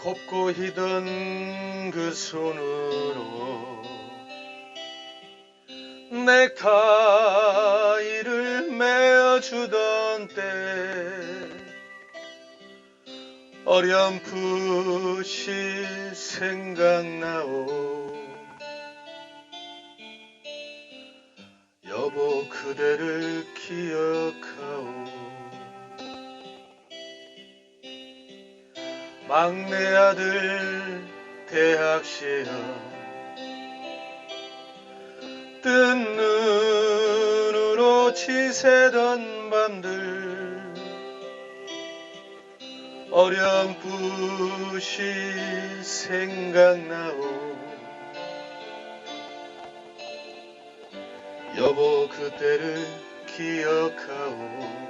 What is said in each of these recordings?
곱고 희던 그 손으로 내 가위를 메어주던 때 어렴풋이 생각나오. 여보 그대를 기억하오 막내 아들 대학 시험 뜬 눈으로 지새던 밤들 어렴풋이 생각나오. 여보 그때를 기억하오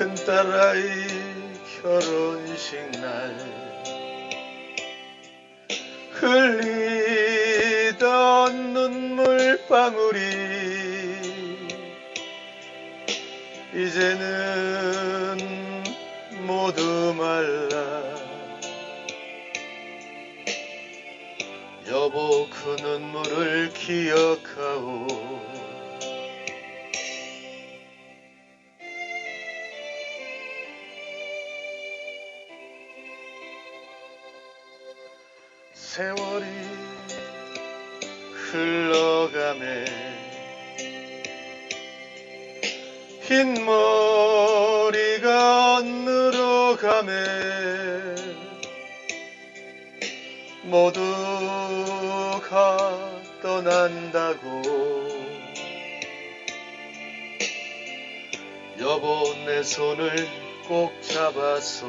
큰딸아이 결혼식 날 흘리던 눈물방울이 이제는 모두 말라. 여보 그 눈물을 기억하오 세월이 흘러가네. 흰 머리가 늘어가네. 모두가 떠난다고. 여보 내 손을 꼭 잡았어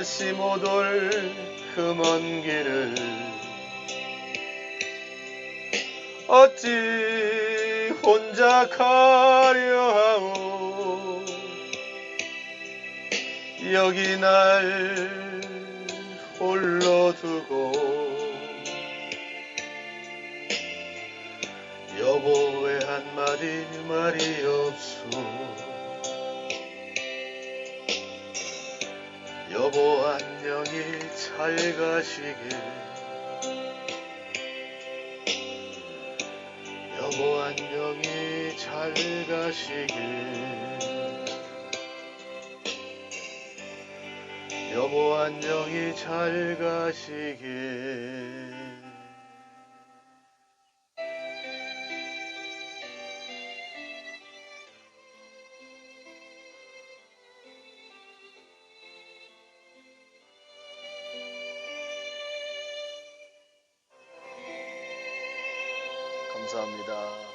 다시 못 올 그 먼 길을. 어찌 혼자 가려 하오? 여기 날 홀로 두고. 여보 왜 한마디 말이 없소 여보 안녕히 잘 가시길. 여보 안녕히 잘 가시길. 여보 안녕히 잘 가시길 감사합니다.